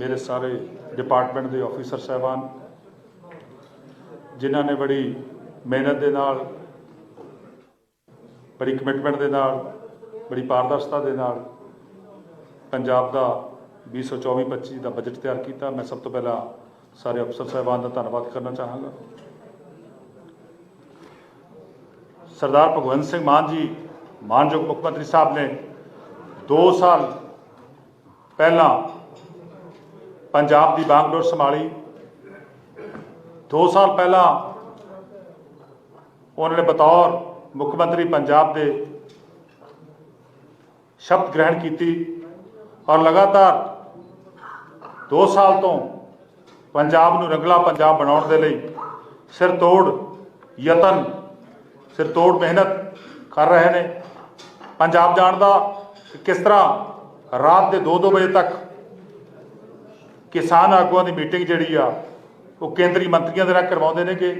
ਮੇਰੇ ਸਾਰੇ ਡਿਪਾਰਟਮੈਂਟ ਦੇ ਆਫੀਸਰ ਸਹਿਬਾਨ, ਜਿਨ੍ਹਾਂ ਨੇ ਬੜੀ ਮਿਹਨਤ ਦੇ ਨਾਲ, ਬੜੀ ਕਮਿਟਮੈਂਟ ਦੇ ਨਾਲ, ਬੜੀ ਪਾਰਦਰਸ਼ਤਾ ਦੇ ਨਾਲ ਪੰਜਾਬ ਦਾ 2024-25 ਦਾ ਬਜਟ ਤਿਆਰ ਕੀਤਾ। ਮੈਂ ਸਭ ਤੋਂ ਪਹਿਲਾਂ ਸਾਰੇ ਅਫਸਰ ਸਹਿਬਾਨ ਦਾ ਧੰਨਵਾਦ ਕਰਨਾ ਚਾਹਾਂਗਾ। ਸਰਦਾਰ ਭਗਵੰਤ ਸਿੰਘ ਮਾਨ ਜੀ, ਮਾਨਯੋਗ ਮੁੱਖ ਮੰਤਰੀ ਸਾਹਿਬ ਨੇ 2 ਸਾਲ ਪਹਿਲਾਂ ਪੰਜਾਬ ਦੀ ਬਾਗਡੋਰ ਸੰਭਾਲੀ। 2 ਸਾਲ ਪਹਿਲਾਂ ਉਹਨਾਂ ਨੇ ਬਤੌਰ ਮੁੱਖ ਮੰਤਰੀ ਪੰਜਾਬ ਦੇ ਸ਼ਬਦ ਗ੍ਰਹਿਣ ਕੀਤੀ ਔਰ ਲਗਾਤਾਰ 2 ਸਾਲ ਤੋਂ ਪੰਜਾਬ ਨੂੰ ਰੰਗਲਾ ਪੰਜਾਬ ਬਣਾਉਣ ਦੇ ਲਈ ਸਿਰ ਤੋੜ, ਯਤਨ, ਸਿਰ ਤੋੜ ਮਿਹਨਤ ਕਰ ਰਹੇ ਨੇ। ਪੰਜਾਬ ਜਾਣ ਦਾ ਕਿਸ ਤਰ੍ਹਾਂ ਰਾਤ ਦੇ 2-2 ਵਜੇ ਤੱਕ ਕਿਸਾਨ ਆਗੂਆਂ ਦੀ ਮੀਟਿੰਗ ਜਿਹੜੀ ਆ, ਉਹ ਕੇਂਦਰੀ ਮੰਤਰੀਆਂ ਦੇ ਨਾਲ ਕਰਵਾਉਂਦੇ ਨੇਗੇ।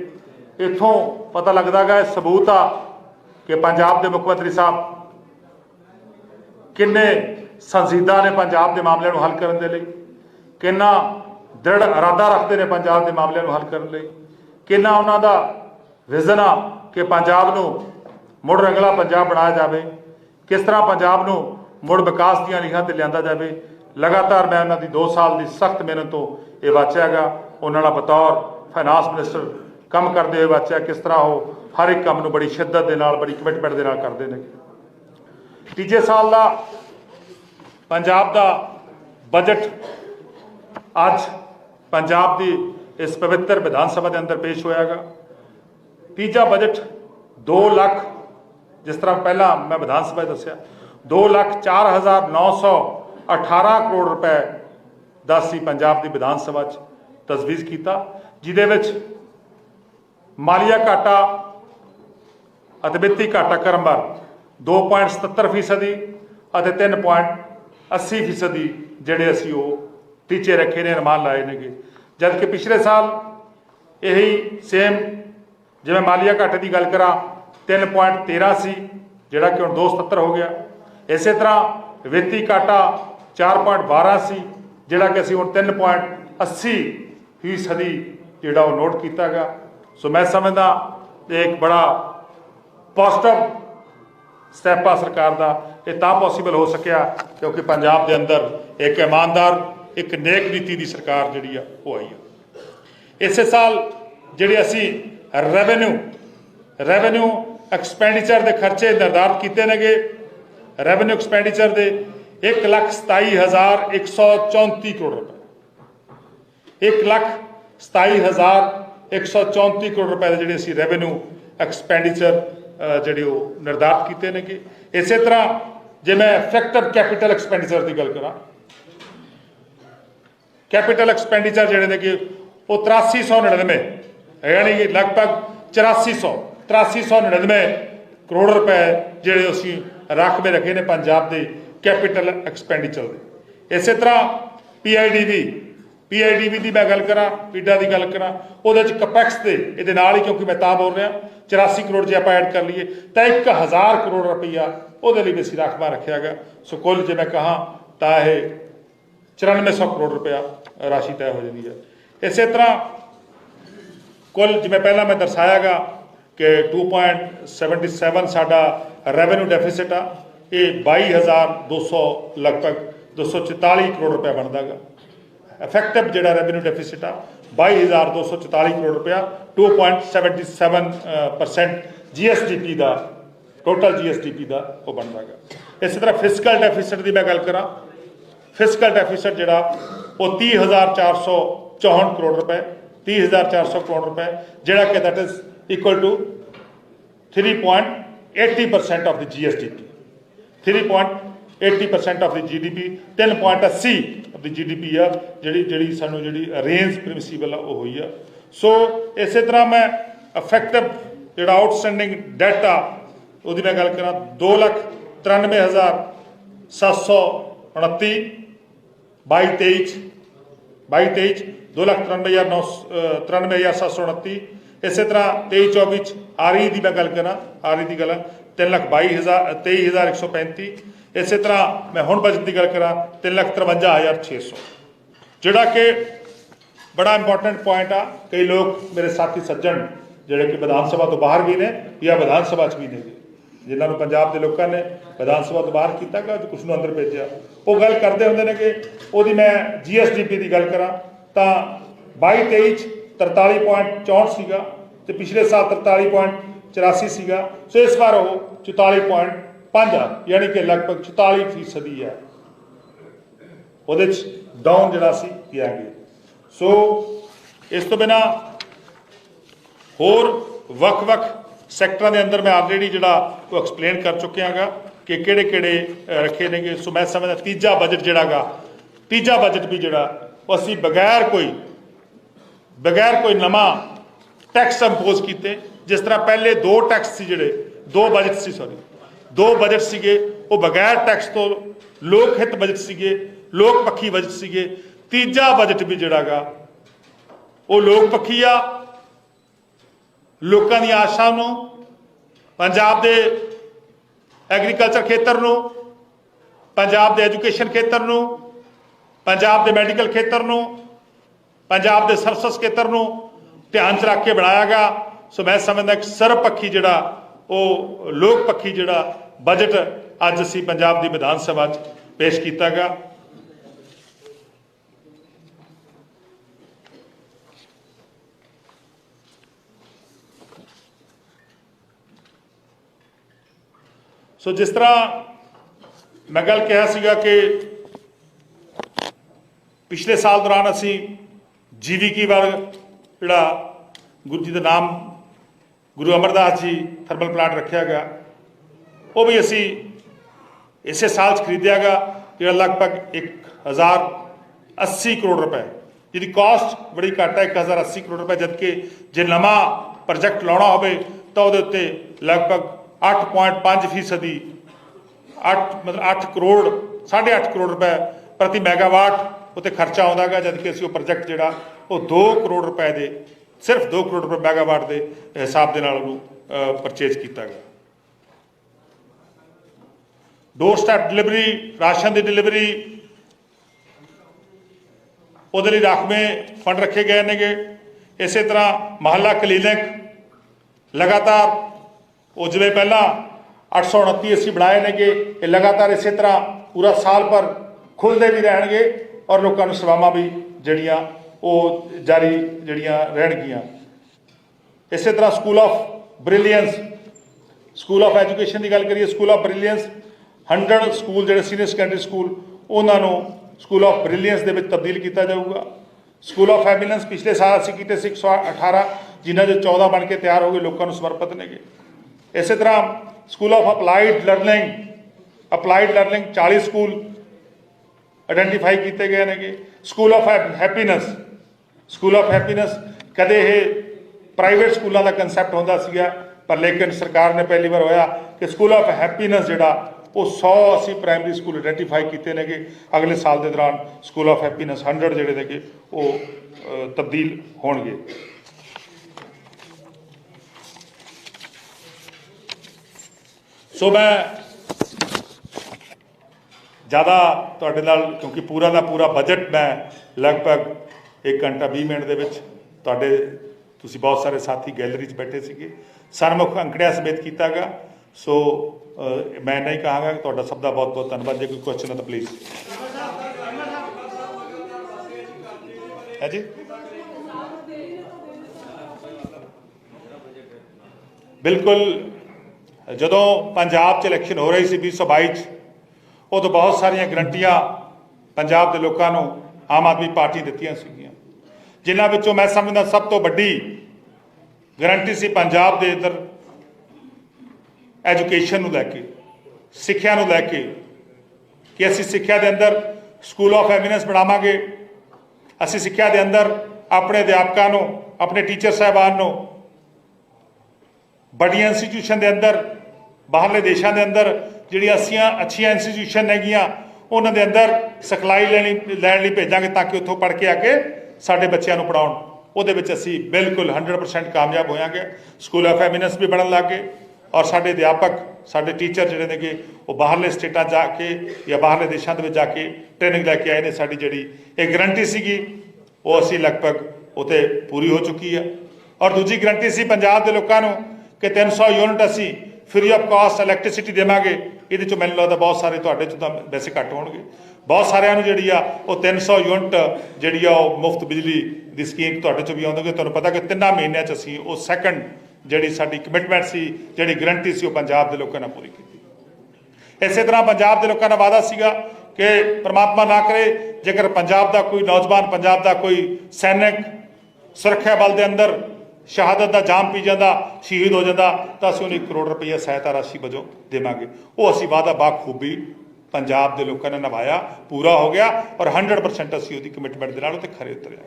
ਇੱਥੋਂ ਪਤਾ ਲੱਗਦਾ ਗਾ, ਇਹ ਸਬੂਤ ਆ ਕਿ ਪੰਜਾਬ ਦੇ ਮੁੱਖ ਮੰਤਰੀ ਸਾਹਿਬ ਕਿੰਨੇ ਸੰਜੀਦਾ ਨੇ ਪੰਜਾਬ ਦੇ ਮਾਮਲਿਆਂ ਨੂੰ ਹੱਲ ਕਰਨ ਦੇ ਲਈ, ਕਿੰਨਾ ਦ੍ਰਿੜ ਇਰਾਦਾ ਰੱਖਦੇ ਨੇ ਪੰਜਾਬ ਦੇ ਮਾਮਲਿਆਂ ਨੂੰ ਹੱਲ ਕਰਨ ਲਈ, ਕਿੰਨਾ ਉਹਨਾਂ ਦਾ ਵਿਜ਼ਨ ਆ ਕਿ ਪੰਜਾਬ ਨੂੰ ਮੁੜ ਰੰਗਲਾ ਪੰਜਾਬ ਬਣਾਇਆ ਜਾਵੇ, ਕਿਸ ਤਰ੍ਹਾਂ ਪੰਜਾਬ ਨੂੰ ਮੁੜ ਵਿਕਾਸ ਦੀਆਂ ਲੀਹਾਂ ਤੇ ਲਿਆਂਦਾ ਜਾਵੇ ਲਗਾਤਾਰ ਮੈਂ ਉਹਨਾਂ ਦੀ 2 ਸਾਲ ਦੀ ਸਖਤ ਮਿਹਨਤ ਤੋਂ ਇਹ ਵਾਚਿਆਗਾ ਉਹਨਾਂ ਨਾਲ ਬਤੌਰ ਫਾਈਨਾਂਸ ਮਿਨਿਸਟਰ ਕੰਮ ਕਰਦੇ ਹੋਏ ਵਾਚਿਆ। ਕਿਸ ਤਰ੍ਹਾਂ ਉਹ ਹਰ ਇੱਕ ਕੰਮ ਨੂੰ ਬੜੀ ਸ਼ਿੱਦਤ ਦੇ ਨਾਲ, ਬੜੀ ਕਮਿਟਮੈਂਟ ਦੇ ਨਾਲ ਕਰਦੇ ਨੇ। ਤੀਜੇ ਸਾਲ ਦਾ ਪੰਜਾਬ ਦਾ ਬਜਟ ਅੱਜ ਪੰਜਾਬ ਦੀ ਇਸ ਪਵਿੱਤਰ ਵਿਧਾਨ ਸਭਾ ਦੇ ਅੰਦਰ ਪੇਸ਼ ਹੋਇਆਗਾ ਤੀਜਾ ਬਜਟ 2 ਲੱਖ, ਜਿਸ ਤਰ੍ਹਾਂ ਪਹਿਲਾਂ ਮੈਂ ਵਿਧਾਨ ਸਭਾ ਦੱਸਿਆ 2 ਲੱਖ 4918 ਕਰੋੜ ਰੁਪਏ ਦਾ ਸੀ ਪੰਜਾਬ ਦੀ ਵਿਧਾਨ ਸਭਾ 'ਚ ਤਜਵੀਜ਼ ਕੀਤਾ, ਜਿਹਦੇ ਵਿੱਚ ਮਾਲੀਆ ਘਾਟਾ ਅਤੇ ਵਿੱਤੀ ਘਾਟਾ ਕਰਮਵਾਰ 2.77 ਫੀਸਦੀ ਅਤੇ 3.80 ਫੀਸਦੀ ਜਿਹੜੇ ਅਸੀਂ ਉਹ ਟੀਚੇ ਰੱਖੇ ਨੇ ਰਮਾਨ ਲਾਏ ਨੇਗੇ। ਜਦ ਕਿ ਪਿਛਲੇ ਸਾਲ ਇਹੀ ਸੇਮ ਜਿਵੇਂ ਮਾਲੀਆ ਘਾਟੇ ਦੀ ਗੱਲ ਕਰਾਂ 3.13 ਸੀ, ਜਿਹੜਾ ਕਿ ਹੁਣ 2.77 ਹੋ ਗਿਆ। ਇਸੇ ਤਰ੍ਹਾਂ ਵਿੱਤੀ ਘਾਟਾ 4.12 ਸੀ, ਜਿਹੜਾ ਕਿ ਅਸੀਂ ਹੁਣ 3.80 ਫੀਸਦੀ ਜਿਹੜਾ ਉਹ ਨੋਟ ਕੀਤਾਗਾ। ਸੋ ਮੈਂ ਸਮਝਦਾ ਇਹ ਇੱਕ ਬੜਾ ਪੋਜ਼ਿਟਿਵ ਸਟੈਪ ਆ ਸਰਕਾਰ ਦਾ। ਇਹ ਤਾਂ ਪੋਸੀਬਲ ਹੋ ਸਕਿਆ, ਕਿਉਂਕਿ ਪੰਜਾਬ ਦੇ ਅੰਦਰ ਇੱਕ ਇਮਾਨਦਾਰ, ਇੱਕ ਨੇਕ ਨੀਤੀ ਦੀ ਸਰਕਾਰ ਜਿਹੜੀ ਆ, ਉਹ ਆਈ ਆ। ਇਸੇ ਸਾਲ ਜਿਹੜੇ ਅਸੀਂ ਰੈਵਨਿਊ ਰੈਵਨਿਊ ਐਕਸਪੈਂਡੀਚਰ ਦੇ ਖਰਚੇ ਨਿਰਧਾਰਤ ਕੀਤੇ ਨੇਗੇ ਰੈਵਨਿਊ ਐਕਸਪੈਂਡੀਚਰ ਦੇ 127134 ਕਰੋੜ ਰੁਪਏ 127134 ਕਰੋੜ ਰੁਪਏ ਦੇ ਜਿਹੜੇ ਅਸੀਂ ਰੈਵਨਿਊ ਐਕਸਪੈਂਡੀਚਰ ਜਿਹੜੇ ਉਹ ਨਿਰਧਾਰਤ ਕੀਤੇ ਨੇਗੇ ਇਸੇ ਤਰ੍ਹਾਂ ਜੇ ਮੈਂ ਇਫੈਕਟਿਵ ਕੈਪੀਟਲ ਐਕਸਪੈਂਡੀਚਰ ਦੀ ਗੱਲ ਕਰਾਂ ਕੈਪੀਟਲ ਐਕਸਪੈਂਡੀਚਰ ਜਿਹੜੇ ਨੇ ਕਿ ਉਹ 8399 ਯਾਨੀ ਕਿ ਲਗਭਗ 8400 8399 ਕਰੋੜ ਰੁਪਏ ਜਿਹੜੇ ਅਸੀਂ ਰਾਖਵੇਂ ਰੱਖੇ ਨੇ ਪੰਜਾਬ ਦੇ ਕੈਪੀਟਲ ਐਕਸਪੈਂਡੀਚਰ ਦੇ। ਇਸੇ ਤਰ੍ਹਾਂ ਪੀਆਈਡੀਵੀ ਪੀਆਈਡੀਵੀ ਦੀ ਮੈਂ ਗੱਲ ਕਰਾਂ ਪੀਡਾ ਦੀ ਗੱਲ ਕਰਾਂ, ਉਹਦੇ ਚ ਕਪੈਕਸ ਦੇ, ਇਹਦੇ ਨਾਲ ਹੀ ਕਿਉਂਕਿ ਮੈਂ ਤਾਂ ਬੋਲ ਰਿਹਾ 84 ਕਰੋੜ ਜੇ ਆਪਾਂ ਐਡ ਕਰ ਲਈਏ, ਤਾਂ 1000 ਕਰੋੜ ਰੁਪਈਆ ਉਹਦੇ ਲਈ ਵੀ ਅਸੀਂ ਰਾਖਵਾ ਰੱਖਿਆ ਗਿਆ। ਸੋ ਕੁੱਲ ਜੇ ਮੈਂ ਕਹਾਂ, ਤਾਂ ਇਹ 9400 ਕਰੋੜ ਰੁਪਇਆ ਰਾਸ਼ੀ ਤੈਅ ਹੋ ਜਾਂਦੀ ਹੈ। ਇਸੇ ਤਰ੍ਹਾਂ ਕੁੱਲ ਜਿਵੇਂ ਪਹਿਲਾਂ ਮੈਂ ਦਰਸਾਇਆਗਾ ਕਿ 2.77 ਸਾਡਾ ਰੈਵਨਿਊ ਡੈਫਿਸਿਟ ਆ ਇਹ 22200 ਲਗਭਗ 244 ਕਰੋੜ ਰੁਪਇਆ ਬਣਦਾਗਾ ਇਫੈਕਟਿਵ ਜਿਹੜਾ ਰੈਵਨਿਊ ਡੈਫਿਸਿਟ ਆ 22244 ਕਰੋੜ ਰੁਪਇਆ 2.77% GSDP ਦਾ ਟੋਟਲ GSDP ਦਾ ਉਹ ਬਣਦਾਗਾ ਇਸੇ ਤਰ੍ਹਾਂ ਫਿਸਕਲ ਡੈਫਿਸਿਟ ਦੀ ਮੈਂ ਗੱਲ ਕਰਾਂ ਫਿਸਕਲ ਡੈਫਿਸਿਟ ਜਿਹੜਾ, ਉਹ 30464 ਕਰੋੜ ਰੁਪਏ 30400 ਕਰੋੜ ਰੁਪਏ, ਜਿਹੜਾ ਕਿ that is equal to 3.80% of the GSDP 3.80% of the GDP 3.80 of the GDP ਆ, ਜਿਹੜੀ ਜਿਹੜੀ ਸਾਨੂੰ ਜਿਹੜੀ ਰੇਂਜ ਪਰਮਿਸਿਬਲ ਆ ਉਹ ਹੋਈ ਆ। ਸੋ ਇਸੇ ਤਰ੍ਹਾਂ ਮੈਂ ਅਫੈਕਟਿਵ ਜਿਹੜਾ ਆਊਟਸਟੈਂਡਿੰਗ ਡੈਟ ਆ, ਉਹਦੀ ਮੈਂ ਗੱਲ ਕਰਾਂ 2 ਲੱਖ 93729 22 23 22 23 2 ਲੱਖ 93729 ਇਸੇ ਤਰ੍ਹਾਂ 23 24 ਚ ਆਰਈ ਦੀ ਮੈਂ ਗੱਲ ਕਰਾਂ, ਆਰੀ ਦੀ ਗੱਲ 3 ਲੱਖ 22000 23135 ਇਸੇ ਤਰ੍ਹਾਂ ਮੈਂ ਹੁਣ ਬਜਟ ਦੀ ਗੱਲ ਕਰਾਂ 3 ਲੱਖ 53600 ਜਿਹੜਾ ਕਿ ਬੜਾ ਇੰਪੋਰਟੈਂਟ ਪੁਆਇੰਟ ਆ, ਕਈ ਲੋਕ ਮੇਰੇ ਸਾਥੀ ਸੱਜਣ, ਜਿਹੜੇ ਕਿ ਵਿਧਾਨ ਸਭਾ ਤੋਂ ਬਾਹਰ ਵੀ ਨੇ ਜਾਂ ਵਿਧਾਨ ਸਭਾ 'ਚ ਵੀ ਨੇ। ਜਿਨ੍ਹਾਂ ਨੂੰ ਪੰਜਾਬ ਦੇ ਲੋਕਾਂ ਨੇ ਵਿਧਾਨ ਸਭਾ ਤੋਂ ਬਾਹਰ ਕੀਤਾ ਗਾ ਤੇ ਕੁਝ ਨੂੰ ਅੰਦਰ ਭੇਜਿਆ। ਉਹ ਗੱਲ ਕਰਦੇ ਹੁੰਦੇ ਨੇ ਕਿ ਉਹਦੀ ਮੈਂ ਜੀਐਸਡੀਪੀ ਦੀ ਗੱਲ ਕਰਾਂ, ਤਾਂ 22 23 ਚ 43.64 ਸੀਗਾ ਤੇ ਪਿਛਲੇ ਸਾਲ 43.84 ਸੀਗਾ। ਸੋ ਇਸ ਵਾਰ ਉਹ 44.5 ਆ, ਯਾਨੀ ਕਿ ਲਗਭਗ 44 ਫੀਸਦੀ ਹੈ ਉਹਦੇ ਚ ਡਾਊਨ ਜਿਹੜਾ ਸੀ ਗਿਆ ਗਿਆ। ਸੋ ਇਸ ਤੋਂ ਬਿਨਾ ਹੋਰ ਵੱਖ-ਵੱਖ ਸੈਕਟਰਾਂ ਦੇ ਅੰਦਰ ਮੈਂ ਆਲਰੇਡੀ ਜਿਹੜਾ ਉਹ ਐਕਸਪਲੇਨ ਕਰ ਚੁੱਕਿਆ ਹੈਗਾ ਕਿ ਕਿਹੜੇ ਕਿਹੜੇ ਰੱਖੇ ਨੇਗੇ। ਸੋ ਮੈਂ ਸਮਝਦਾ ਤੀਜਾ ਬਜਟ ਜਿਹੜਾਗਾ ਤੀਜਾ ਬਜਟ ਵੀ ਜਿਹੜਾ ਅਸੀਂ ਬਗੈਰ ਕੋਈ ਬਗੈਰ ਕੋਈ ਨਵਾਂ ਟੈਕਸ ਇੰਪੋਜ਼ ਕੀਤੇ। ਜਿਸ ਤਰ੍ਹਾਂ ਪਹਿਲੇ ਦੋ ਟੈਕਸ ਸੀ ਜਿਹੜੇ, ਦੋ ਬਜਟ ਸੀ ਸੌਰੀ ਦੋ ਬਜਟ ਸੀਗੇ, ਉਹ ਬਗੈਰ ਟੈਕਸ ਤੋਂ ਲੋਕ ਹਿੱਤ ਬਜਟ ਸੀਗੇ, ਲੋਕ ਪੱਖੀ ਬਜਟ ਸੀਗੇ। ਤੀਜਾ ਬਜਟ ਵੀ ਜਿਹੜਾਗਾ ਉਹ ਲੋਕ ਪੱਖੀ ਆ, ਲੋਕਾਂ ਦੀ ਆਸ਼ਾ ਨੂੰ, ਪੰਜਾਬ ਦੇ ਐਗਰੀਕਲਚਰ ਖੇਤਰ ਨੂੰ, ਪੰਜਾਬ ਦੇ ਐਜੂਕੇਸ਼ਨ ਖੇਤਰ ਨੂੰ, ਪੰਜਾਬ ਦੇ ਮੈਡੀਕਲ ਖੇਤਰ ਨੂੰ, ਪੰਜਾਬ ਦੇ ਸਰਵਿਸ ਖੇਤਰ ਨੂੰ ਧਿਆਨ 'ਚ ਰੱਖ ਕੇ ਬਣਾਇਆ ਗਿਆ। ਸੋ ਮੈਂ ਸਮਝਦਾ ਇੱਕ ਸਰਵਪੱਖੀ ਜਿਹੜਾ ਉਹ ਲੋਕ ਪੱਖੀ ਜਿਹੜਾ ਬਜਟ ਅੱਜ ਅਸੀਂ ਪੰਜਾਬ ਦੀ ਵਿਧਾਨ ਸਭਾ 'ਚ ਪੇਸ਼ ਕੀਤਾ ਗਿਆ ਸੋ ਜਿਸ ਤਰ੍ਹਾਂ ਮੈਂ ਗੱਲ ਕਿਹਾ ਸੀਗਾ ਕਿ ਪਿਛਲੇ ਸਾਲ ਦੌਰਾਨ ਅਸੀਂ ਜੀਵੀ ਕੀ ਵਰਗ ਜਿਹੜਾ ਗੁਰੂ ਜੀ ਦਾ ਨਾਮ ਗੁਰੂ ਅਮਰਦਾਸ ਜੀ ਥਰਮਲ ਪਲਾਂਟ ਰੱਖਿਆ ਗਿਆ। ਉਹ ਵੀ ਅਸੀਂ ਇਸੇ ਸਾਲ 'ਚ ਖਰੀਦਿਆ ਗਿਆ, ਜਿਹੜਾ ਲਗਭਗ 1080 ਕਰੋੜ ਰੁਪਏ। ਜਿਹਦੀ ਕਾਸਟ ਬੜੀ ਘੱਟ ਹੈ 1080 ਕਰੋੜ ਰੁਪਏ, ਜਦਕਿ ਜੇ ਨਵਾਂ ਪ੍ਰੋਜੈਕਟ ਲਾਉਣਾ ਹੋਵੇ, ਤਾਂ ਉਹਦੇ ਉੱਤੇ ਲਗਭਗ 8.5 ਫੀਸਦੀ 8 ਮਤਲਬ 8 ਕਰੋੜ 8.5 ਕਰੋੜ ਰੁਪਏ ਪ੍ਰਤੀ ਮੈਗਾਵਾਟ ਉੱਤੇ ਖਰਚਾ ਆਉਂਦਾ ਹੈਗਾ, ਜਦਕਿ ਅਸੀਂ ਉਹ ਪ੍ਰੋਜੈਕਟ ਜਿਹੜਾ, ਉਹ 2 ਕਰੋੜ ਰੁਪਏ ਦੇ ਸਿਰਫ 2 ਕਰੋੜ ਰੁਪਏ ਮੈਗਾਵਾਟ ਦੇ ਹਿਸਾਬ ਦੇ ਨਾਲ ਉਹਨੂੰ ਪਰਚੇਜ਼ ਕੀਤਾ ਗਿਆ। ਡੋਰ ਸਟੈਪ ਡਿਲੀਵਰੀ ਰਾਸ਼ਨ ਦੀ ਡਿਲੀਵਰੀ ਉਹਦੇ ਲਈ ਰਾਖਵੇਂ ਫੰਡ ਰੱਖੇ ਗਏ ਨੇਗੇ। ਇਸੇ ਤਰ੍ਹਾਂ ਮਹੱਲਾ ਕਲੀਨਿਕ ਲਗਾਤਾਰ, ਉਹ ਜਿਵੇਂ ਪਹਿਲਾਂ 829 ਅਸੀਂ ਬਣਾਏ ਨੇਗੇ, ਇਹ ਲਗਾਤਾਰ ਇਸੇ ਤਰ੍ਹਾਂ ਪੂਰਾ ਸਾਲ ਭਰ ਖੁੱਲਦੇ ਵੀ ਰਹਿਣਗੇ ਔਰ ਲੋਕਾਂ ਨੂੰ ਸੇਵਾਵਾਂ ਵੀ ਜਿਹੜੀਆਂ ਉਹ ਜਾਰੀ ਜਿਹੜੀਆਂ ਰਹਿਣਗੀਆਂ। ਇਸੇ ਤਰ੍ਹਾਂ school of brilliance school of education ਦੀ ਗੱਲ ਕਰੀਏ ਸਕੂਲ ਆਫ ਬ੍ਰਿਲੀਅੰਸ 100 ਸਕੂਲ ਜਿਹੜੇ ਸੀਨੀਅਰ ਸੈਕੰਡਰੀ ਸਕੂਲ ਉਹਨਾਂ ਨੂੰ ਸਕੂਲ ਆਫ ਬ੍ਰਿਲੀਅੰਸ ਦੇ ਵਿੱਚ ਤਬਦੀਲ ਕੀਤਾ ਜਾਊਗਾ। ਸਕੂਲ ਆਫ ਐਮੀਨੈਂਸ ਪਿਛਲੇ ਸਾਲ ਅਸੀਂ ਕੀਤੇ ਸੀ 118 ਜਿਨ੍ਹਾਂ ਦੇ 14 ਬਣ ਕੇ ਤਿਆਰ ਹੋ ਗਏ, ਲੋਕਾਂ ਨੂੰ ਸਮਰਪਿਤ ਨੇਗੇ। ਇਸੇ ਤਰ੍ਹਾਂ school of applied learning applied learning 40 school identify ਕੀਤੇ ਗਏ ਨੇਗੇ। School of happiness school of happiness ਕਦੇ ਇਹ ਪ੍ਰਾਈਵੇਟ ਸਕੂਲਾਂ ਦਾ ਕਨਸੈਪਟ ਹੁੰਦਾ ਸੀਗਾ, ਪਰ ਲੇਕਿਨ ਸਰਕਾਰ ਨੇ ਪਹਿਲੀ ਵਾਰ ਹੋਇਆ ਕਿ ਸਕੂਲ ਆਫ ਹੈਪੀਨੈਸ ਜਿਹੜਾ, ਉਹ 100 ਅਸੀਂ ਪ੍ਰਾਇਮਰੀ ਸਕੂਲ ਆਇਡੈਂਟੀਫਾਈ ਕੀਤੇ ਨੇਗੇ। ਅਗਲੇ ਸਾਲ ਦੇ ਦੌਰਾਨ ਸਕੂਲ ਆਫ ਹੈਪੀਨੈਸ 100 ਜਿਹੜੇ ਨੇਗੇ, ਉਹ ਤਬਦੀਲ ਹੋਣਗੇ। ਸੋ ਮੈਂ ਜ਼ਿਆਦਾ ਤੁਹਾਡੇ ਨਾਲ, ਕਿਉਂਕਿ ਪੂਰਾ ਦਾ ਪੂਰਾ ਬਜਟ ਮੈਂ ਲਗਭਗ 1 ਘੰਟਾ 20 ਮਿੰਟ ਦੇ ਵਿੱਚ ਤੁਹਾਡੇ ਤੁਸੀਂ ਬਹੁਤ ਸਾਰੇ ਸਾਥੀ ਗੈਲਰੀ 'ਚ ਬੈਠੇ ਸੀਗੇ। ਸਨਮੁਖ ਅੰਕੜਿਆਂ ਸਮੇਤ ਕੀਤਾਗਾ। ਸੋ ਮੈਂ ਨਹੀਂ ਕਹਾਂਗਾ ਕਿ ਤੁਹਾਡਾ ਸਭ ਦਾ ਬਹੁਤ ਬਹੁਤ ਧੰਨਵਾਦ। ਜੇ ਕੋਈ ਕੁਐਸਚਨ ਹੈ ਤਾਂ ਪਲੀਜ਼ ਹੈ ਜੀ? ਬਿਲਕੁਲ, ਜਦੋਂ ਪੰਜਾਬ 'ਚ ਇਲੈਕਸ਼ਨ ਹੋ ਰਹੀ ਸੀ 2022 'ਚ, ਉਦੋਂ ਬਹੁਤ ਸਾਰੀਆਂ ਗਰੰਟੀਆਂ ਪੰਜਾਬ ਦੇ ਲੋਕਾਂ ਨੂੰ ਆਮ ਆਦਮੀ ਪਾਰਟੀ ਦਿੱਤੀਆਂ ਸੀਗੀਆਂ। ਜਿਨ੍ਹਾਂ ਵਿੱਚੋਂ ਮੈਂ ਸਮਝਦਾ ਸਭ ਤੋਂ ਵੱਡੀ ਗਰੰਟੀ ਸੀ ਪੰਜਾਬ ਦੇ ਅੰਦਰ ਐਜੂਕੇਸ਼ਨ ਨੂੰ ਲੈ ਕੇ, ਸਿੱਖਿਆ ਨੂੰ ਲੈ ਕੇ ਕਿ ਅਸੀਂ ਸਿੱਖਿਆ ਦੇ ਅੰਦਰ ਸਕੂਲ ਆਫ ਐਮੀਨੈਂਸ ਬਣਾਵਾਂਗੇ, ਅਸੀਂ ਸਿੱਖਿਆ ਦੇ ਅੰਦਰ ਆਪਣੇ ਅਧਿਆਪਕਾਂ ਨੂੰ, ਆਪਣੇ ਟੀਚਰ ਸਾਹਿਬਾਨ ਨੂੰ, ਵੱਡੀਆਂ ਇੰਸਟੀਟਿਊਸ਼ਨ ਦੇ ਅੰਦਰ, ਬਾਹਰਲੇ ਦੇਸ਼ਾਂ ਦੇ ਅੰਦਰ ਜਿਹੜੀਆਂ ਅੱਛੀਆਂ ਅੱਛੀਆਂ ਇੰਸਟੀਟਿਊਸ਼ਨ ਹੈਗੀਆਂ, ਉਹਨਾਂ ਦੇ ਅੰਦਰ ਸਿਖਲਾਈ ਲੈਣੀ, ਲੈਣ ਲਈ ਭੇਜਾਂਗੇ ਤਾਂ ਕਿ ਉੱਥੋਂ ਪੜ੍ਹ ਕੇ ਆ ਕੇ ਸਾਡੇ ਬੱਚਿਆਂ ਨੂੰ ਪੜਾਉਣ ਉਹਦੇ ਵਿੱਚ ਅਸੀਂ ਬਿਲਕੁਲ 100% ਕਾਮਯਾਬ ਹੋਵਾਂਗੇ ਸਕੂਲ ਆਫ ਐਮੀਨੈਂਸ ਵੀ ਬਣਨ ਲੱਗ ਗਏ ਔਰ ਸਾਡੇ ਅਧਿਆਪਕ, ਸਾਡੇ ਟੀਚਰ ਜਿਹੜੇ ਨੇਗੇ, ਉਹ ਬਾਹਰਲੇ ਸਟੇਟਾਂ ਜਾ ਕੇ ਜਾਂ ਬਾਹਰਲੇ ਦੇਸ਼ਾਂ ਦੇ ਵਿੱਚ ਜਾ ਕੇ ਟ੍ਰੇਨਿੰਗ ਲੈ ਕੇ ਆਏ ਨੇ। ਸਾਡੀ ਜਿਹੜੀ ਇਹ ਗਰੰਟੀ ਸੀਗੀ, ਉਹ ਅਸੀਂ ਲਗਭਗ ਉਤੇ ਪੂਰੀ ਹੋ ਚੁੱਕੀ ਆ ਔਰ ਦੂਜੀ ਗਰੰਟੀ ਸੀ ਪੰਜਾਬ ਦੇ ਲੋਕਾਂ ਨੂੰ ਕਿ 300 ਯੂਨਿਟ ਅਸੀਂ ਫ੍ਰੀ ਆਫ ਕਾਸਟ ਇਲੈਕਟ੍ਰਿਸਿਟੀ ਦੇਵਾਂਗੇ। ਇਹਦੇ ਚ ਮੈਨੂੰ ਲੱਗਦਾ ਬਹੁਤ ਸਾਰੇ ਤੁਹਾਡੇ ਚ ਤਾਂ ਵੈਸੇ ਘੱਟ ਹੋਣਗੇ। ਬਹੁਤ ਸਾਰਿਆਂ ਨੂੰ ਜਿਹੜੀ ਆ ਉਹ 300 ਯੂਨਿਟ ਜਿਹੜੀ ਆ ਉਹ ਮੁਫਤ ਬਿਜਲੀ ਦੀ ਸਕੀਮ ਤੁਹਾਡੇ ਚ ਵੀ ਆਉਂਦੋਗੇ ਤੁਹਾਨੂੰ ਪਤਾ ਕਿ ਤਿੰਨਾਂ ਮਹੀਨਿਆਂ ਚ ਅਸੀਂ ਉਹ ਸੈਕੰਡ ਜਿਹੜੀ ਸਾਡੀ ਕਮਿਟਮੈਂਟ ਸੀ, ਜਿਹੜੀ ਗਰੰਟੀ ਸੀ, ਉਹ ਪੰਜਾਬ ਦੇ ਲੋਕਾਂ ਨਾਲ ਪੂਰੀ ਕੀਤੀ। ਇਸੇ ਤਰ੍ਹਾਂ ਪੰਜਾਬ ਦੇ ਲੋਕਾਂ ਦਾ ਵਾਅਦਾ ਸੀਗਾ ਕਿ ਪ੍ਰਮਾਤਮਾ ਨਾ ਕਰੇ, ਜੇਕਰ ਪੰਜਾਬ ਦਾ ਕੋਈ ਨੌਜਵਾਨ, ਪੰਜਾਬ ਦਾ ਕੋਈ ਸੈਨਿਕ ਸੁਰੱਖਿਆ ਬਲ ਦੇ ਅੰਦਰ ਸ਼ਹਾਦਤ ਦਾ ਜਾਮ ਪੀ ਜਾਂਦਾ, ਸ਼ਹੀਦ ਹੋ ਜਾਂਦਾ, ਤਾਂ ਅਸੀਂ ਉਹਨੂੰ 1 ਕਰੋੜ ਰੁਪਈਆ ਸਹਾਇਤਾ ਰਾਸ਼ੀ ਵਜੋਂ ਦੇਵਾਂਗੇ। ਉਹ ਅਸੀਂ ਵਾਅਦਾ ਬਾਖੂਬੀ ਪੰਜਾਬ ਦੇ ਲੋਕਾਂ ਨੇ ਨਿਭਾਇਆ ਪੂਰਾ ਹੋ ਗਿਆ ਔਰ 100% ਅਸੀਂ ਉਹਦੀ ਕਮਿਟਮੈਂਟ ਦੇ ਨਾਲ ਉੱਤੇ ਖਰੇ ਉਤਰਿਆ।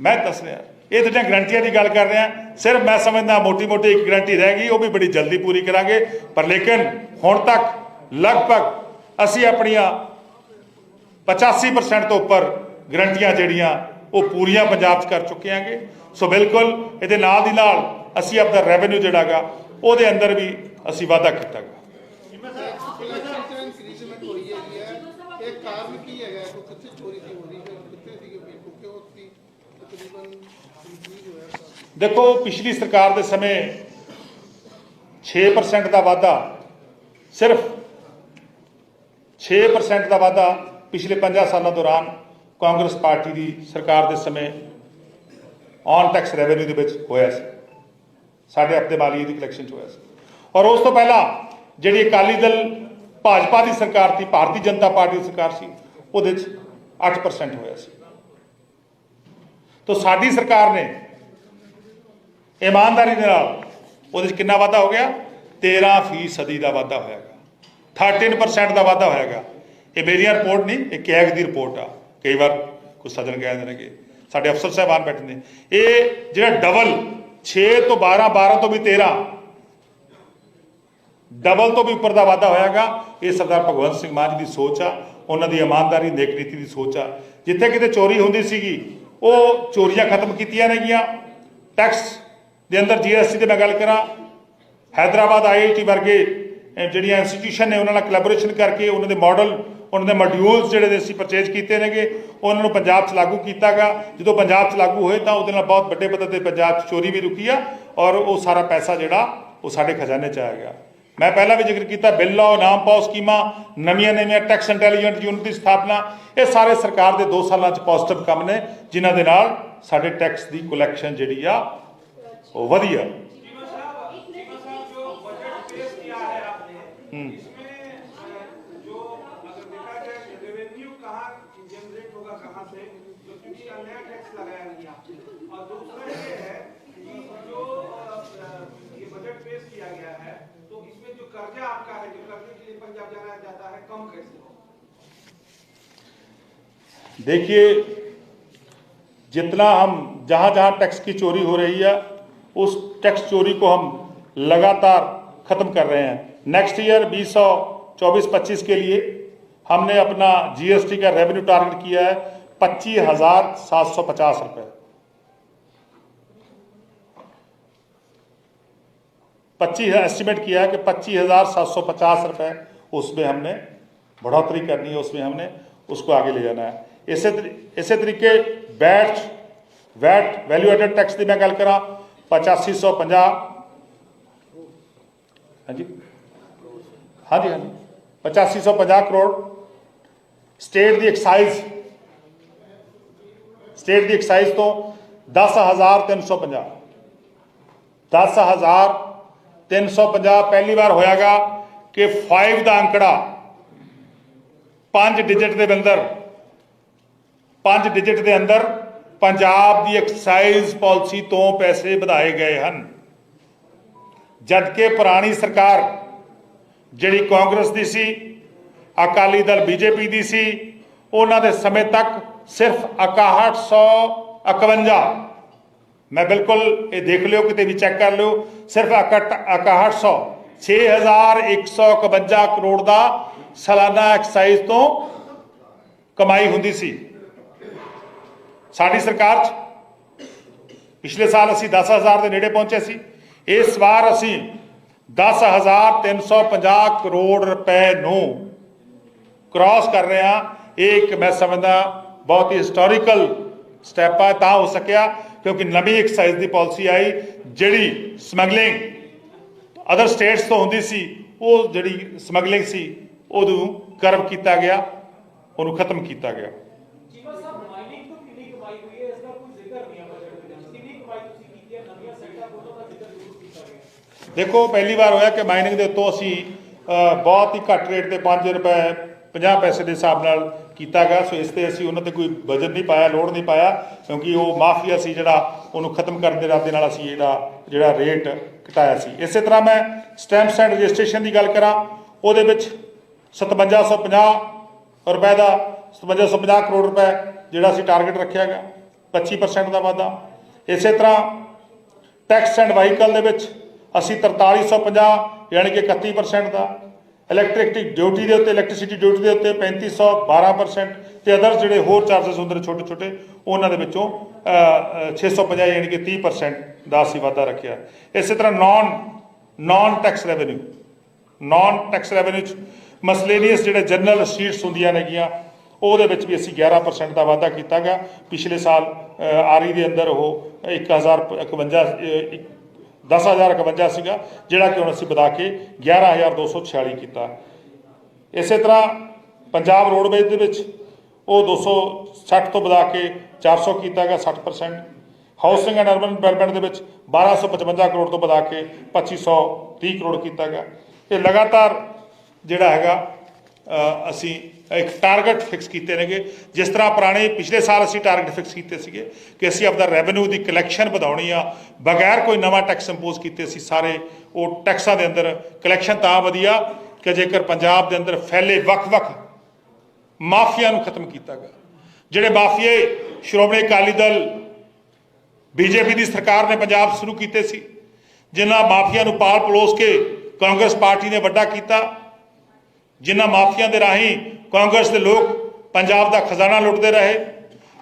ਮੈਂ ਦੱਸ ਰਿਹਾ, ਇਹ ਜਿਹੜੀਆਂ ਗਰੰਟੀਆਂ ਦੀ ਗੱਲ ਕਰ ਰਿਹਾ, ਸਿਰਫ ਮੈਂ ਸਮਝਦਾ ਮੋਟੀ ਮੋਟੀ ਇੱਕ ਗਰੰਟੀ ਰਹਿ ਗਈ, ਉਹ ਵੀ ਬੜੀ ਜਲਦੀ ਪੂਰੀ ਕਰਾਂਗੇ, ਪਰ ਲੇਕਿਨ ਹੁਣ ਤੱਕ ਲਗਭਗ ਅਸੀਂ ਆਪਣੀਆਂ 85% ਤੋਂ ਉੱਪਰ ਗਰੰਟੀਆਂ ਜਿਹੜੀਆਂ, ਉਹ ਪੂਰੀਆਂ ਪੰਜਾਬ 'ਚ ਕਰ ਚੁੱਕੇ ਆਂਗੇ ਸੋ ਬਿਲਕੁਲ ਇਹਦੇ ਨਾਲ ਦੀ ਨਾਲ ਅਸੀਂ ਆਪਣਾ ਰੈਵਨਿਊ ਜਿਹੜਾਗਾ ਉਹਦੇ ਅੰਦਰ ਵੀ ਅਸੀਂ ਵਾਅਦਾ ਕੀਤਾਗਾ ਇਲੈਕਸ਼ਨ ਇਨਕਰੀਜ਼ਮੈਂਟ ਹੋਈ ਹੈਗੀ ਹੈ ਇਹ ਕਾਰਨ ਕੀ ਹੈਗਾ ਕੋਈ ਕਿੱਥੇ ਚੋਰੀ ਦੀ ਹੋ ਰਹੀ ਹੈ ਕਿੱਥੇ ਸੀ ਬਿਲਕੁਲ ਕਿਉਂ ਸੀ ਤਕਰੀਬਨ ਇਨਕਰੀਜ਼ ਹੋਇਆ ਸਰ ਦੇਖੋ, ਪਿਛਲੀ ਸਰਕਾਰ ਦੇ ਸਮੇਂ 6% ਦਾ ਵਾਧਾ, ਸਿਰਫ 6% ਦਾ ਵਾਧਾ ਪਿਛਲੇ 50 ਸਾਲਾਂ ਦੌਰਾਨ ਕਾਂਗਰਸ ਪਾਰਟੀ ਦੀ ਸਰਕਾਰ ਦੇ ਸਮੇਂ ਔਨ ਟੈਕਸ ਰੈਵਨਿਊ ਦੇ ਵਿੱਚ ਹੋਇਆ ਸੀ। ਸਾਡੇ ਆਪਣੇ ਮਾਲੀਏ ਦੀ ਕਲੈਕਸ਼ਨ ਚ ਹੋਇਆ ਸੀ। ਔਰ ਉਸ ਤੋਂ ਪਹਿਲਾਂ ਜਿਹੜੀ ਅਕਾਲੀ ਦਲ ਭਾਜਪਾ ਦੀ ਸਰਕਾਰ ਸੀ, ਭਾਰਤੀ ਜਨਤਾ ਪਾਰਟੀ ਦੀ ਸਰਕਾਰ ਸੀ, ਉਹਦੇ ਚ 8% ਹੋਇਆ ਸੀ। ਤਾਂ ਸਾਡੀ ਸਰਕਾਰ ਨੇ ਇਮਾਨਦਾਰੀ ਦੇ ਨਾਲ ਉਹਦੇ ਚ ਕਿੰਨਾ ਵਾਧਾ ਹੋ ਗਿਆ? 13 ਫੀਸਦੀ ਦਾ ਵਾਧਾ ਹੋਇਆਗਾ 13% ਦਾ ਵਾਧਾ ਹੋਇਆਗਾ ਇਹ ਮੇਰੀਆਂ ਰਿਪੋਰਟ ਨਹੀਂ, ਇਹ ਕੈਗ ਦੀ ਰਿਪੋਰਟ ਆ। ਕਈ ਵਾਰ ਕੁਝ ਸੱਜਣ ਕਹਿ ਦਿੰਦੇ ਨੇਗੇ, ਸਾਡੇ ਅਫਸਰ ਸਾਹਿਬਾਨ ਬੈਠੇ ਨੇ। ਇਹ ਜਿਹੜਾ ਡਬਲ 6 ਤੋਂ 12 12 ਤੋਂ ਵੀ 13 ਡਬਲ ਤੋਂ ਵੀ ਉੱਪਰ ਦਾ ਵਾਧਾ ਹੋਇਆਗਾ ਇਹ ਸਰਦਾਰ ਭਗਵੰਤ ਸਿੰਘ ਮਾਨ ਜੀ ਦੀ ਸੋਚ ਆ। ਉਹਨਾਂ ਦੀ ਇਮਾਨਦਾਰੀ, ਨੇਕ ਨੀਤੀ ਦੀ ਸੋਚ ਆ। ਜਿੱਥੇ ਕਿਤੇ ਚੋਰੀ ਹੁੰਦੀ ਸੀਗੀ ਉਹ ਚੋਰੀਆਂ ਖਤਮ ਕੀਤੀਆਂ ਨੇਗੀਆਂ। ਟੈਕਸ ਦੇ ਅੰਦਰ ਜੀਐਸਟੀ ਦੀ ਮੈਂ ਗੱਲ ਕਰਾਂ, ਹੈਦਰਾਬਾਦ ਆਈਆਈਟੀ ਵਰਗੇ ਜਿਹੜੀਆਂ ਇੰਸਟੀਟਿਊਸ਼ਨ ਨੇ, ਉਹਨਾਂ ਨਾਲ ਕੋਲੈਬੋਰੇਸ਼ਨ ਕਰਕੇ ਉਹਨਾਂ ਦੇ ਮਾਡਲ ਉਹਨਾਂ ਦੇ ਮੋਡਿਊਲਸ ਜਿਹੜੇ ਦੇ ਅਸੀਂ ਪਰਚੇਜ ਕੀਤੇ ਨੇਗੇ ਉਹਨਾਂ ਨੂੰ ਪੰਜਾਬ 'ਚ ਲਾਗੂ ਕੀਤਾਗਾ। ਜਦੋਂ ਪੰਜਾਬ 'ਚ ਲਾਗੂ ਹੋਏ ਤਾਂ ਉਹਦੇ ਨਾਲ ਬਹੁਤ ਵੱਡੇ ਪੱਧਰ ਤੇ ਪੰਜਾਬ 'ਚ ਚੋਰੀ ਵੀ ਰੁਕੀ ਆ ਔਰ ਉਹ ਸਾਰਾ ਪੈਸਾ ਜਿਹੜਾ ਉਹ ਸਾਡੇ ਖਜ਼ਾਨੇ 'ਚ ਆਇਆ ਗਿਆ। ਮੈਂ ਪਹਿਲਾਂ ਵੀ ਜ਼ਿਕਰ ਕੀਤਾ ਬਿੱਲ ਲਾਓ ਨਾਮ ਪਾਓ ਸਕੀਮਾਂ ਨਵੀਆਂ ਨਵੀਆਂ ਟੈਕਸ ਇੰਟੈਲੀਜੈਂਟ ਯੂਨਿਟ ਦੀ ਸਥਾਪਨਾ ਇਹ ਸਾਰੇ ਸਰਕਾਰ ਦੇ 2 ਸਾਲਾਂ 'ਚ ਪੋਜ਼ਿਟਿਵ ਕੰਮ ਨੇ ਜਿਨ੍ਹਾਂ ਦੇ ਨਾਲ ਸਾਡੇ ਟੈਕਸ ਦੀ ਕਲੈਕਸ਼ਨ ਜਿਹੜੀ ਆ ਉਹ ਵਧੀਆ। ਹੂੰ। देखिए, जितना हम, जहाँ जहाँ टैक्स की चोरी हो रही है, उस टैक्स चोरी को हम लगातार खत्म कर रहे हैं। नेक्स्ट ईयर बीस सौ, चौबीस, पच्चीस के लिए हमने अपना जीएसटी का रेवेन्यू टारगेट किया है पच्चीस हज़ार सात सौ पचास रुपये पच्चीस एस्टिमेट किया है कि पच्चीस हज़ार सात सौ पचास रुपये उसमें हमने बढ़ोतरी करनी है, उसमें हमने उसको आगे ले जाना है। ਇਸੇ ਇਸੇ ਤਰੀਕੇ VAT VAT value added tax ਦੀ ਮੈਂ ਗੱਲ ਕਰਾਂ 8550 ਹਾਂਜੀ। ਹਾਂਜੀ ਹਾਂਜੀ। 8550 ਕਰੋੜ। ਸਟੇਟ ਦੀ ਐਕਸਾਈਜ਼ ਸਟੇਟ ਦੀ ਐਕਸਾਈਜ਼ ਤੋਂ 10350 10350 ਪਹਿਲੀ ਵਾਰ ਹੋਇਆਗਾ ਕਿ 5 ਦਾ ਅੰਕੜਾ 5 ਡਿਜਿਟ ਦੇ ਅੰਦਰ 5 ਡਿਜਿਟ ਦੇ ਅੰਦਰ ਪੰਜਾਬ ਦੀ ਐਕਸਾਈਜ਼ ਪਾਲਿਸੀ ਤੋਂ ਪੈਸੇ ਵਧਾਏ ਗਏ ਹਨ। ਜਦਕਿ ਪੁਰਾਣੀ ਸਰਕਾਰ ਜਿਹੜੀ ਕਾਂਗਰਸ ਦੀ ਸੀ, ਅਕਾਲੀ ਦਲ ਬੀਜੇਪੀ ਦੀ ਸੀ, ਉਹਨਾਂ ਦੇ ਸਮੇਂ ਤੱਕ ਸਿਰਫ 6151 ਮੈਂ ਬਿਲਕੁਲ ਇਹ ਦੇਖ ਲਿਓ, ਕਿਤੇ ਵੀ ਚੈੱਕ ਕਰ ਲਿਓ, ਸਿਰਫ 6100 6151 ਕਰੋੜ ਦਾ ਸਾਲਾਨਾ ਐਕਸਾਈਜ਼ ਤੋਂ ਕਮਾਈ ਹੁੰਦੀ ਸੀ। ਸਾਡੀ ਸਰਕਾਰ 'ਚ ਪਿਛਲੇ ਸਾਲ ਅਸੀਂ 10000 ਦੇ ਨੇੜੇ ਪਹੁੰਚੇ ਸੀ। ਇਸ ਵਾਰ ਅਸੀਂ 10350 ਕਰੋੜ ਰੁਪਏ ਨੂੰ ਕ੍ਰਾਸ ਕਰ ਰਹੇ ਹਾਂ। ਇਹ ਇੱਕ ਮੈਂ ਸਮਝਦਾ ਬਹੁਤ ਹੀ ਹਿਸਟੋਰੀਕਲ ਸਟੈਪ ਆ, ਤਾਂ ਹੋ ਸਕਿਆ, ਕਿਉਂਕਿ ਨਵੀਂ ਐਕਸਾਈਜ਼ ਦੀ ਪਾਲਿਸੀ ਆਈ, ਜਿਹੜੀ ਸਮਗਲਿੰਗ ਅਦਰ ਸਟੇਟਸ ਤੋਂ ਹੁੰਦੀ ਸੀ, ਉਹ ਜਿਹੜੀ ਸਮਗਲਿੰਗ ਸੀ, ਉਹਨੂੰ ਕਰਬ ਕੀਤਾ ਗਿਆ, ਉਹਨੂੰ ਖਤਮ ਕੀਤਾ ਗਿਆ ਚੀਮਾ ਸਾਹਿਬ ਮਾਈਨਿੰਗ ਤੋਂ ਕਿੰਨੀ ਕਮਾਈ ਹੋਈ ਹੈ, ਇਸ ਦਾ ਕੋਈ ਜ਼ਿਕਰ ਨਹੀਂ ਆ ਬਜਟ ਵਿੱਚ ਕਿੰਨੀ ਕਮਾਈ ਤੁਸੀਂ ਕੀਤੀ ਹੈ? ਨਵੀਆਂ ਸਾਈਟਾਂ ਕੋਲੋਂ ਦਾ ਜ਼ਿਕਰ ਜ਼ਰੂਰ ਕੀਤਾ ਗਿਆ। ਦੇਖੋ, ਪਹਿਲੀ ਵਾਰ ਹੋਇਆ ਕਿ ਮਾਈਨਿੰਗ ਦੇ ਉੱਤੋਂ ਅਸੀਂ ਬਹੁਤ ਹੀ ਘੱਟ ਰੇਟ ਤੇ 5 ਰੁਪਏ 50 ਪੈਸੇ ਦੇ ਹਿਸਾਬ ਨਾਲ ਕੀਤਾ ਗਿਆ। ਸੋ ਇਸ ਤੇ ਅਸੀਂ ਉਹਨਾਂ ਤੇ ਕੋਈ ਬਜਟ ਨਹੀਂ ਪਾਇਆ ਲੋਡ ਨਹੀਂ ਪਾਇਆ, ਕਿਉਂਕਿ ਉਹ ਮਾਫੀਆ ਸੀ ਜਿਹੜਾ ਉਹਨੂੰ ਖਤਮ ਕਰਨ ਦੇ ਇਰਾਦੇ ਨਾਲ ਅਸੀਂ ਇਹਦਾ ਜਿਹੜਾ ਰੇਟ ਘਟਾਇਆ ਸੀ। ਇਸੇ ਤਰ੍ਹਾਂ ਮੈਂ ਸਟੈਂਪਸ ਐਂਡ ਰਜਿਸਟ੍ਰੇਸ਼ਨ ਦੀ ਗੱਲ ਕਰਾਂ, ਉਹਦੇ ਵਿੱਚ 5750 ਰੁਪਏ ਦਾ 5750 ਕਰੋੜ ਰੁਪਏ ਜਿਹੜਾ ਅਸੀਂ ਟਾਰਗੇਟ ਰੱਖਿਆ ਗਿਆ 25% ਦਾ ਵਾਧਾ। ਇਸੇ ਤਰ੍ਹਾਂ ਟੈਕਸ ਐਂਡ ਵਾਹੀਕਲ ਦੇ ਵਿੱਚ ਅਸੀਂ 4350 ਯਾਨੀ ਕਿ 31% ਦਾ। ਇਲੈਕਟ੍ਰਿਸਿਟੀ ਡਿਊਟੀ ਦੇ ਉੱਤੇ ਇਲੈਕਟ੍ਰਿਸਿਟੀ ਡਿਊਟੀ ਦੇ ਉੱਤੇ 3512% ਤੇ ਅਦਰਸ ਜਿਹੜੇ ਹੋਰ ਚਾਰजेस ਹੁੰਦੇ ਨੇ ਛੋਟੇ ਛੋਟੇ ਉਹਨਾਂ ਦੇ ਵਿੱਚੋਂ ਅ, ਅ, 650 ਯਾਨੀ ਕਿ 30% ਦਾ ਅਸੀਂ ਵਾਧਾ ਰੱਖਿਆ। ਇਸੇ ਤਰ੍ਹਾਂ non non tax revenue non tax revenue ਚ ਮਸਲੇਨੀਅਸ ਜਿਹੜੇ ਜਨਰਲ ਸ਼ੀਟਸ ਹੁੰਦੀਆਂ ਨੇਗੀਆਂ ਉਹਦੇ ਵਿੱਚ ਵੀ ਅਸੀਂ 11% ਦਾ ਵਾਧਾ ਕੀਤਾ ਗਿਆ ਪਿਛਲੇ ਸਾਲ ਆਰੀ ਦੇ ਅੰਦਰ ਉਹ 1051 10051 ਸੀਗਾ, ਜਿਹੜਾ ਕਿ ਹੁਣ ਅਸੀਂ ਵਧਾ ਕੇ 11246 ਕੀਤਾ। ਇਸੇ ਤਰ੍ਹਾਂ ਪੰਜਾਬ ਰੋਡਵੇਜ਼ ਦੇ ਵਿੱਚ ਉਹ 260 ਤੋਂ ਵਧਾ ਕੇ 400 ਕੀਤਾ ਗਿਆ 60% ਹਾਊਸਿੰਗ ਐਂਡ ਅਰਬਨ ਡਿਵੈਲਪਮੈਂਟ ਦੇ ਵਿੱਚ 1255 ਕਰੋੜ ਤੋਂ ਵਧਾ ਕੇ 2530 ਕਰੋੜ ਕੀਤਾ ਗਿਆ ਇਹ ਲਗਾਤਾਰ ਜਿਹੜਾ ਹੈਗਾ ਅਸੀਂ ਇੱਕ ਟਾਰਗੇਟ ਫਿਕਸ ਕੀਤੇ ਨੇਗੇ। ਜਿਸ ਤਰ੍ਹਾਂ ਪੁਰਾਣੇ ਪਿਛਲੇ ਸਾਲ ਅਸੀਂ ਟਾਰਗੇਟ ਫਿਕਸ ਕੀਤੇ ਸੀਗੇ ਕਿ ਅਸੀਂ ਆਪਦਾ ਰੈਵਨਿਊ ਦੀ ਕਲੈਕਸ਼ਨ ਵਧਾਉਣੀ ਆ। ਬਗੈਰ ਕੋਈ ਨਵਾਂ ਟੈਕਸ ਇੰਪੋਜ਼ ਕੀਤੇ ਅਸੀਂ ਸਾਰੇ ਉਹ ਟੈਕਸਾਂ ਦੇ ਅੰਦਰ ਕਲੈਕਸ਼ਨ ਤਾਂ ਵਧੀਆ ਕਿ ਜੇਕਰ ਪੰਜਾਬ ਦੇ ਅੰਦਰ ਫੈਲੇ ਵੱਖ-ਵੱਖ ਮਾਫੀਆ ਨੂੰ ਖਤਮ ਕੀਤਾ ਗਿਆ। ਜਿਹੜੇ ਮਾਫੀਏ, ਸ਼੍ਰੋਮਣੀ ਅਕਾਲੀ ਦਲ, ਬੀਜੇਪੀ ਦੀ ਸਰਕਾਰ ਨੇ ਪੰਜਾਬ ਸ਼ੁਰੂ ਕੀਤੇ ਸੀ, ਜਿਨ੍ਹਾਂ ਮਾਫੀਆ ਨੂੰ ਪਾਲ ਪਲੋਸ ਕੇ ਕਾਂਗਰਸ ਪਾਰਟੀ ਨੇ ਵੱਡਾ ਕੀਤਾ। ਜਿਨ੍ਹਾਂ ਮਾਫੀਆਂ ਦੇ ਰਾਹੀਂ ਕਾਂਗਰਸ ਦੇ ਲੋਕ ਪੰਜਾਬ ਦਾ ਖਜ਼ਾਨਾ ਲੁੱਟਦੇ ਰਹੇ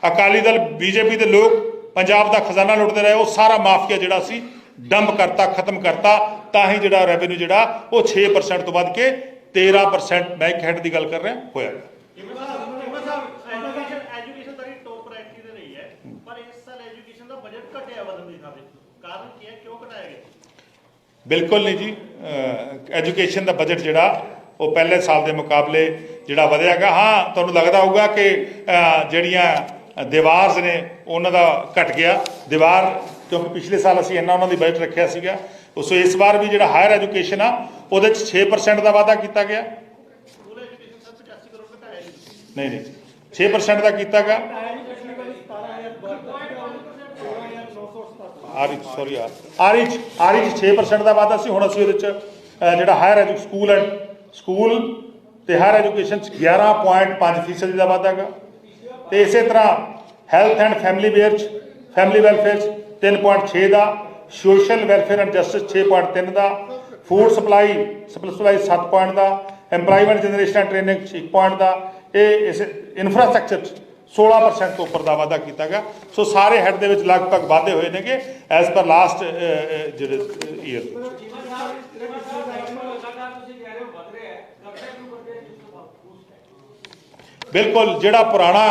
ਅਕਾਲੀ ਦਲ ਬੀਜੇਪੀ ਦੇ ਲੋਕ ਪੰਜਾਬ ਦਾ ਖਜ਼ਾਨਾ ਲੁੱਟਦੇ ਰਹੇ ਉਹ ਸਾਰਾ ਮਾਫੀਆ ਜਿਹੜਾ ਸੀ ਡੰਪ ਕਰਤਾ ਖਤਮ ਕਰਤਾ ਤਾਂ ਹੀ ਜਿਹੜਾ ਰੈਵਨਿਊ ਜਿਹੜਾ ਉਹ 6% ਤੋਂ ਵੱਧ ਕੇ 13% ਮੈਂ ਇੱਕ ਹੈਡ ਦੀ ਗੱਲ ਕਰ ਰਿਹਾ ਹੋਇਆ। ਬਿਲਕੁਲ ਨਹੀਂ ਜੀ ਐਜੂਕੇਸ਼ਨ ਦਾ ਬਜਟ ਜਿਹੜਾ ਉਹ ਪਹਿਲੇ ਸਾਲ ਦੇ ਮੁਕਾਬਲੇ ਜਿਹੜਾ ਵਧਿਆਗਾ ਹਾਂ, ਤੁਹਾਨੂੰ ਲੱਗਦਾ ਹੋਊਗਾ ਕਿ ਜਿਹੜੀਆਂ ਦੀਵਾਰਸ ਨੇ, ਉਹਨਾਂ ਦਾ ਘਟ ਗਿਆ। ਦੀਵਾਰ, ਕਿਉਂਕਿ ਪਿਛਲੇ ਸਾਲ ਅਸੀਂ ਇੰਨਾ ਉਹਨਾਂ ਦੀ ਬਜਟ ਰੱਖਿਆ ਸੀਗਾ। ਉਸ ਇਸ ਵਾਰ ਵੀ ਜਿਹੜਾ ਹਾਇਰ ਐਜੂਕੇਸ਼ਨ ਆ, ਉਹਦੇ ਚ 6% ਦਾ ਵਾਧਾ ਕੀਤਾ ਗਿਆ। ਨਹੀਂ ਨਹੀਂ 6% ਦਾ ਕੀਤਾ ਗਿਆ। ਆਰਿਚ ਸੌਰੀ ਆਰਿਚ ਆਰਿਚ 6% ਦਾ ਵਾਧਾ ਸੀ। ਹੁਣ ਅਸੀਂ ਉਹਦੇ ਚ ਜਿਹੜਾ higher edu school and school ਤੇ ਹਾਇਰ ਐਜੂਕੇਸ਼ਨ ਚ 11.5 ਫੀਸਦੀ ਦਾ ਵਾਧਾ ਹੈਗਾ। ਤੇ ਇਸੇ ਤਰ੍ਹਾਂ ਹੈਲਥ ਐਂਡ ਫੈਮਿਲੀ ਵੇਅਰ ਚ ਫੈਮਿਲੀ ਵੈਲਫੇਅਰ ਚ 3.6 ਦਾ ਸੋਸ਼ਲ ਵੈਲਫੇਅਰ ਐਂਡ ਜਸਟਿਸ 6.3 ਦਾ food supply supply 7 point the employment generation and training 1 point ਦਾ, ਇਹ ਇਸ ਇਨਫਰਾਸਟ੍ਰਕਚਰ ਚ 16% ਤੋਂ ਉੱਪਰ ਦਾ ਵਾਧਾ ਕੀਤਾ ਗਿਆ। ਸੋ ਸਾਰੇ ਹੈਡ ਦੇ ਵਿੱਚ ਲਗਭਗ ਵਾਧੇ ਹੋਏ ਨੇਗੇ ਐਸ ਪਰ ਲਾਸਟ ਜਿਹੜੇ ਈਅਰ ਚੀਮਾ ਸਾਹਿਬ ਚੀਮਾ ਸਾਹਿਬ ਲਗਾਤਾਰ ਤੁਸੀਂ ਕਹਿ ਰਹੇ ਹੋ ਵਧ ਰਿਹਾ ਹੈ ਕਰਜ਼ਾ ਕਿਉਂ ਵੱਧਿਆ ਜਿਸ ਤੋਂ ਬਾਅਦ ਬੂਸਟ ਹੈ ਬਿਲਕੁਲ ਜਿਹੜਾ ਪੁਰਾਣਾ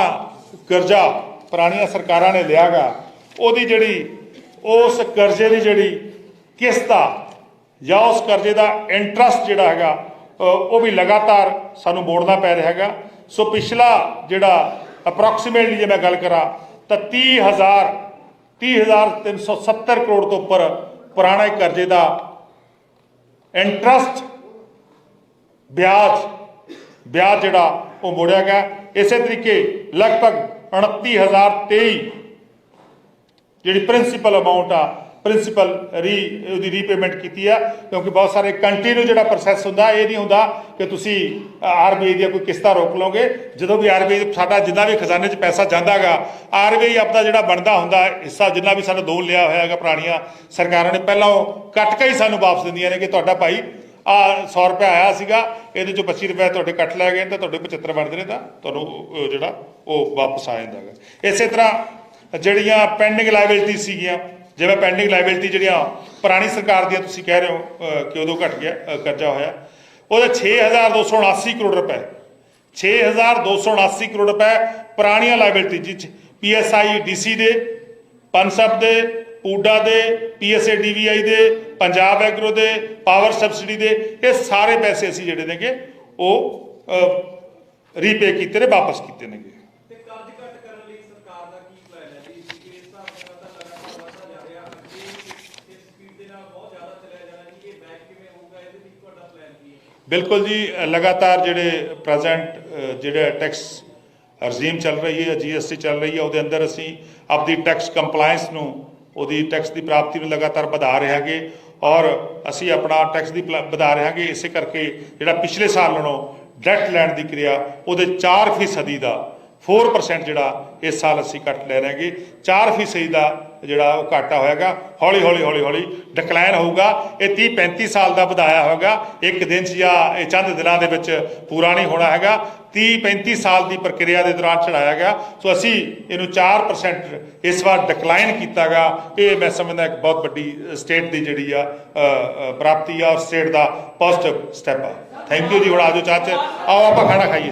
ਕਰਜ਼ਾ ਪੁਰਾਣੀਆਂ ਸਰਕਾਰਾਂ ਨੇ ਲਿਆਗਾ, ਉਹਦੀ ਜਿਹੜੀ, ਉਸ ਕਰਜ਼ੇ ਦੀ ਜਿਹੜੀ ਕਿਸ਼ਤ ਆ, ਜਾਂ ਉਸ ਕਰਜ਼ੇ ਦਾ ਇੰਟਰਸਟ ਜਿਹੜਾ ਹੈਗਾ ਉਹ ਵੀ ਲਗਾਤਾਰ ਸਾਨੂੰ ਮੋੜਨਾ ਪੈ ਰਿਹਾ ਹੈਗਾ। ਸੋ ਪਿਛਲਾ ਜਿਹੜਾ ਅਪਰੋਕਸੀਮੇਟਲੀ ਜੇ ਮੈਂ ਗੱਲ ਕਰਾਂ, ਤਾਂ 30000 30370 ਕਰੋੜ ਤੋਂ ਉੱਪਰ ਪੁਰਾਣੇ ਕਰਜ਼ੇ ਦਾ ਇੰਟਰਸਟ ਵਿਆਜ ਵਿਆਜ ਜਿਹੜਾ ਉਹ ਮੋੜਿਆ ਗਿਆ। ਇਸੇ ਤਰੀਕੇ ਲਗਭਗ 29023 ਜਿਹੜੀ ਪ੍ਰਿੰਸੀਪਲ ਅਮਾਉਂਟ ਆ ਪ੍ਰਿੰਸੀਪਲ ਰੀ, ਉਹਦੀ ਰੀਪੇਮੈਂਟ ਕੀਤੀ ਆ, ਕਿਉਂਕਿ ਬਹੁਤ ਸਾਰੇ ਕੰਟੀਨਿਊ ਜਿਹੜਾ ਪ੍ਰੋਸੈਸ ਹੁੰਦਾ, ਇਹ ਨਹੀਂ ਹੁੰਦਾ ਕਿ ਤੁਸੀਂ ਆਰਬੀਆਈ ਦੀਆਂ ਕੋਈ ਕਿਸ਼ਤਾਂ ਰੋਕ ਲਓਗੇ। ਜਦੋਂ ਵੀ ਆਰਬੀਆਈ ਸਾਡਾ ਜਿੰਨਾ ਵੀ ਖਜ਼ਾਨੇ 'ਚ ਪੈਸਾ ਜਾਂਦਾਗਾ ਆਰਬੀਆਈ ਆਪਦਾ ਜਿਹੜਾ ਬਣਦਾ ਹੁੰਦਾ, ਹਿੱਸਾ ਜਿੰਨਾ ਵੀ ਸਾਨੂੰ ਲੋਨ ਲਿਆ ਹੋਇਆ ਹੈਗਾ ਪੁਰਾਣੀਆਂ ਸਰਕਾਰਾਂ ਨੇ, ਪਹਿਲਾਂ ਉਹ ਕੱਟ ਕੇ ਹੀ ਸਾਨੂੰ ਵਾਪਸ ਦਿੰਦੀਆਂ ਨੇ ਕਿ ਤੁਹਾਡਾ ਭਾਈ ਆ 100 ਰੁਪਏ ਆਇਆ ਸੀਗਾ, ਇਹਦੇ ਚੋਂ 25 ਰੁਪਏ ਤੁਹਾਡੇ ਕੱਟ ਲਏ ਗਏ ਨੇ, ਤਾਂ ਤੁਹਾਡੇ 75 ਬਣਦੇ ਨੇ ਤਾਂ ਤੁਹਾਨੂੰ ਜਿਹੜਾ ਉਹ ਵਾਪਸ ਆ ਜਾਂਦਾ ਹੈਗਾ। ਇਸੇ ਤਰ੍ਹਾਂ ਜਿਹੜੀਆਂ ਪੈਂਡਿੰਗ ਲਾਇਬਿਲਿਟੀ ਸੀਗੀਆਂ, ਜਿਵੇਂ ਪੈਂਡਿੰਗ ਲਾਇਬਿਲਿਟੀ ਜਿਹੜੀਆਂ ਪੁਰਾਣੀ ਸਰਕਾਰ ਦੀਆਂ ਤੁਸੀਂ ਕਹਿ ਰਹੇ ਹੋ ਕਿ ਉਦੋਂ ਘਟ ਗਿਆ ਕਰਜ਼ਾ ਹੋਇਆ, ਉਹਦੇ 6279 ਕਰੋੜ ਰੁਪਏ 6279 ਕਰੋੜ ਰੁਪਏ ਪੁਰਾਣੀਆਂ ਲਾਇਬਿਲਿਟੀ ਜਿਹ ਪੀਐਸਆਈ ਡੀਸੀ ਦੇ ਪਨਸਬ ਦੇ ਪੂਡਾ ਦੇ ਪੀਐਸਏ ਡੀਵੀਆਈ ਦੇ ਪੰਜਾਬ ਐਗਰੋ ਦੇ ਪਾਵਰ ਸਬਸਿਡੀ ਦੇ ਇਹ ਸਾਰੇ ਪੈਸੇ ਅਸੀਂ ਜਿਹੜੇ ਨੇਗੇ ਉਹ ਰੀਪੇ ਕੀਤੇ ਨੇ ਵਾਪਸ ਕੀਤੇ ਨੇਗੇ। ਬਿਲਕੁਲ ਜੀ ਲਗਾਤਾਰ ਜਿਹੜੇ ਪ੍ਰੈਜ਼ੈਂਟ ਜਿਹੜਾ ਟੈਕਸ ਰਜੀਮ ਚੱਲ ਰਹੀ ਹੈ ਜੀਐਸਟੀ ਚੱਲ ਰਹੀ ਹੈ ਉਹਦੇ ਅੰਦਰ ਅਸੀਂ ਆਪਦੀ ਟੈਕਸ ਕੰਪਲਾਈਂਸ ਨੂੰ ਉਹਦੀ ਟੈਕਸ ਦੀ ਪ੍ਰਾਪਤੀ ਨੂੰ ਲਗਾਤਾਰ ਵਧਾ ਰਹੇ ਹਾਂਗੇ ਔਰ ਅਸੀਂ ਆਪਣਾ ਟੈਕਸ ਦੀ ਪਲਾ- ਵਧਾ ਰਹੇ ਹਾਂਗੇ, ਇਸੇ ਕਰਕੇ ਜਿਹੜਾ ਪਿਛਲੇ ਸਾਲ ਨਾਲੋਂ ਡੈਟ ਲੈਣ ਦੀ ਕਿਰਿਆ ਉਹਦੇ 4 ਫੀਸਦੀ ਦਾ 4% ਜਿਹੜਾ ਇਸ ਸਾਲ ਅਸੀਂ ਕੱਟ ਲੈ ਰਹੇਗੇ 4 ਫੀਸਦੀ ਦਾ ਜਿਹੜਾ ਉਹ ਘਾਟਾ ਹੋਏਗਾ ਹੌਲੀ ਹੌਲੀ ਹੌਲੀ ਹੌਲੀ ਡਿਕਲਾਈਨ ਹੋਊਗਾ। ਇਹ 30 35 ਸਾਲ ਦਾ ਵਧਾਇਆ ਹੋਏਗਾ ਇੱਕ ਦਿਨ 'ਚ ਜਾਂ ਇਹ ਚੰਦ ਦਿਨਾਂ ਦੇ ਵਿੱਚ ਪੂਰਾ ਨਹੀਂ ਹੋਣਾ ਹੈਗਾ। 30 35 ਸਾਲ ਦੀ ਪ੍ਰਕਿਰਿਆ ਦੇ ਦੌਰਾਨ ਚੜਾਇਆ ਗਿਆ। ਸੋ ਅਸੀਂ ਇਹਨੂੰ 4% ਇਸ ਵਾਰ ਡਿਕਲਾਈਨ ਕੀਤਾਗਾ। ਇਹ ਮੈਂ ਸਮਝਦਾ ਇੱਕ ਬਹੁਤ ਵੱਡੀ ਸਟੇਟ ਦੀ ਜਿਹੜੀ ਆ ਪ੍ਰਾਪਤੀ ਆ ਔਰ ਸਟੇਟ ਦਾ ਪੋਜ਼ਿਟਿਵ ਸਟੈਪ ਆ। ਥੈਂਕ ਯੂ ਜੀ, ਹੁਣ ਆਜੋ ਚਾਚੇ ਆਓ, ਆਪਾਂ ਖਾਣਾ ਖਾਈਏ।